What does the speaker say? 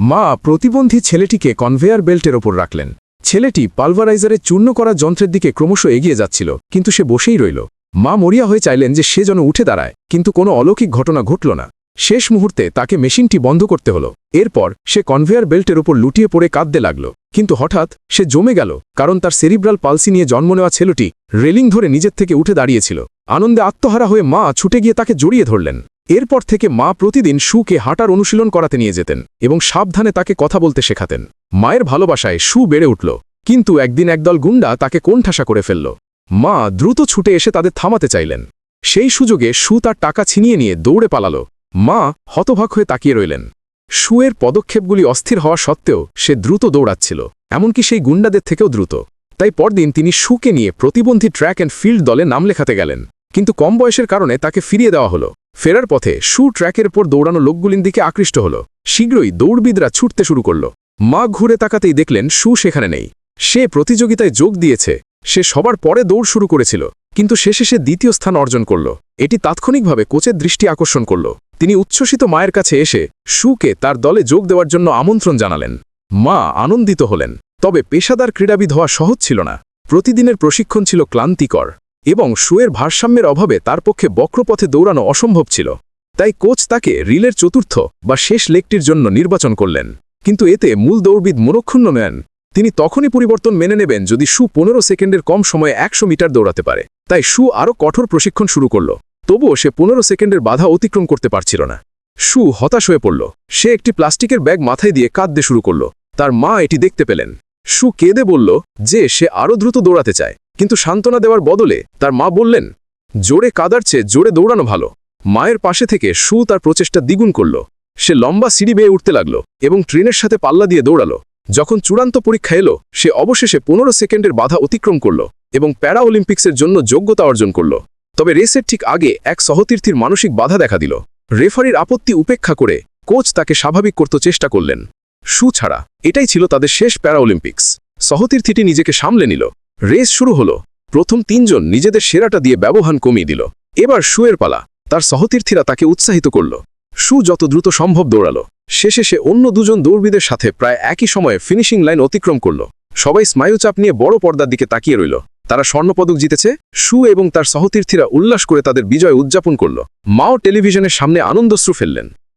মা প্রতিবন্ধী ছেলেটিকে কনভেয়ার বেল্টের ওপর রাখলেন। ছেলেটি পালভারাইজারে চূর্ণ করা যন্ত্রের দিকে ক্রমশ এগিয়ে যাচ্ছিল, কিন্তু সে বসেই রইল। মা মরিয়া হয়ে চাইলেন যে সে যেন উঠে দাঁড়ায়, কিন্তু কোনো অলৌকিক ঘটনা ঘটল না। শেষ মুহূর্তে তাকে মেশিনটি বন্ধ করতে হলো। এরপর সে কনভেয়ার বেল্টের ওপর লুটিয়ে পড়ে কাঁদতে লাগল। কিন্তু হঠাৎ সে জমে গেল, কারণ তার সেরিব্রাল পালসি নিয়ে জন্ম নেওয়া ছেলেটি রেলিং ধরে নিজের থেকে উঠে দাঁড়িয়েছিল। আনন্দে আত্মহারা হয়ে মা ছুটে গিয়ে তাকে জড়িয়ে ধরলেন। এরপর থেকে মা প্রতিদিন সুকে হাঁটার অনুশীলন করাতে নিয়ে যেতেন এবং সাবধানে তাকে কথা বলতে শেখাতেন। মায়ের ভালোবাসায় সু বেড়ে উঠল, কিন্তু একদিন একদল গুন্ডা তাকে কোণঠাসা করে ফেলল। মা দ্রুত ছুটে এসে তাদের থামাতে চাইলেন। সেই সুযোগে সু তার টাকা ছিনিয়ে নিয়ে দৌড়ে পালাল। মা হতভাগ হয়ে তাকিয়ে রইলেন। সুয়ের পদক্ষেপগুলি অস্থির হওয়া সত্ত্বেও সে দ্রুত দৌড়াচ্ছিল, এমনকি সেই গুন্ডাদের থেকেও দ্রুত। তাই পরদিন তিনি সুকে নিয়ে প্রতিবন্ধী ট্র্যাক অ্যান্ড ফিল্ড দলে নাম লেখাতে গেলেন। কিন্তু কম বয়সের কারণে তাকে ফিরিয়ে দেওয়া হলো। ফেরার পথে সু ট্র্যাকের উপর দৌড়ানো লোকগুলির দিকে আকৃষ্ট হল। শীঘ্রই দৌড়বিদরা ছুটতে শুরু করল। মা ঘুরে তাকাতেই দেখলেন সু সেখানে নেই। সে প্রতিযোগিতায় যোগ দিয়েছে। সে সবার পরে দৌড় শুরু করেছিল, কিন্তু শেষে সে দ্বিতীয় স্থান অর্জন করল। এটি তাৎক্ষণিকভাবে কোচের দৃষ্টি আকর্ষণ করল। তিনি উচ্ছ্বসিত মায়ের কাছে এসে সুকে তার দলে যোগ দেওয়ার জন্য আমন্ত্রণ জানালেন। মা আনন্দিত হলেন, তবে পেশাদার ক্রীড়াবিদ হওয়া সহজ ছিল না। প্রতিদিনের প্রশিক্ষণ ছিল ক্লান্তিকর। এবং সুয়ের ভারসাম্যের অভাবে তার পক্ষে বক্রপথে দৌড়ানো অসম্ভব ছিল। তাই কোচ তাকে রিলের চতুর্থ বা শেষ লেগটির জন্য নির্বাচন করলেন। কিন্তু এতে মূল দৌড়বিদ মনক্ষুণ্ণ নেন। তিনি তখনই পরিবর্তন মেনে নেবেন যদি সু পনেরো সেকেন্ডের কম সময়ে একশো মিটার দৌড়াতে পারে। তাই সু আরও কঠোর প্রশিক্ষণ শুরু করল। তবুও সে পনেরো সেকেন্ডের বাধা অতিক্রম করতে পারছিল না। সু হতাশ হয়ে পড়ল। সে একটি প্লাস্টিকের ব্যাগ মাথায় দিয়ে কাঁদতে শুরু করল। তার মা এটি দেখতে পেলেন। সু কেঁদে বলল যে সে আরও দ্রুত দৌড়াতে চায়। কিন্তু সান্ত্বনা দেওয়ার বদলে তার মা বললেন, জোরে কাদার চেয়ে জোরে দৌড়ানো ভালো। মায়ের পাশে থেকে সু তার প্রচেষ্টা দ্বিগুণ করল। সে লম্বা সিঁড়ি বেয়ে উঠতে লাগল এবং ট্রেনের সাথে পাল্লা দিয়ে দৌড়ালো। যখন চূড়ান্ত পরীক্ষা এলো, সে অবশেষে পনেরো সেকেন্ডের বাধা অতিক্রম করল এবং প্যারা অলিম্পিক্সের জন্য যোগ্যতা অর্জন করল। তবে রেসের ঠিক আগে এক সহতীর্থীর মানসিক বাধা দেখা দিল। রেফারির আপত্তি উপেক্ষা করে কোচ তাকে স্বাভাবিক করতে চেষ্টা করলেন। সু ছাড়া, এটাই ছিল তাদের শেষ প্যারা অলিম্পিক্স সহতীর্থীটি নিজেকে সামলে নিল। রেস শুরু হলো। প্রথম তিনজন নিজেদের সেরাটা দিয়ে ব্যবহার কমিয়ে দিল। এবার সুয়ের পালা। তার সহতীর্থীরা তাকে উৎসাহিত করল। সু যত দ্রুত সম্ভব দৌড়ালো। শেষে সে অন্য দুজন দৌড়বিদের সাথে প্রায় একই সময়ে ফিনিশিং লাইন অতিক্রম করল। সবাই স্মায়ুচাপ নিয়ে বড় পর্দার দিকে তাকিয়ে রইল। তারা স্বর্ণপদক জিতেছে। সু এবং তার সহতীর্থীরা উল্লাস করে তাদের বিজয় উদযাপন করল। মাও টেলিভিশনের সামনে আনন্দশ্রু ফেললেন।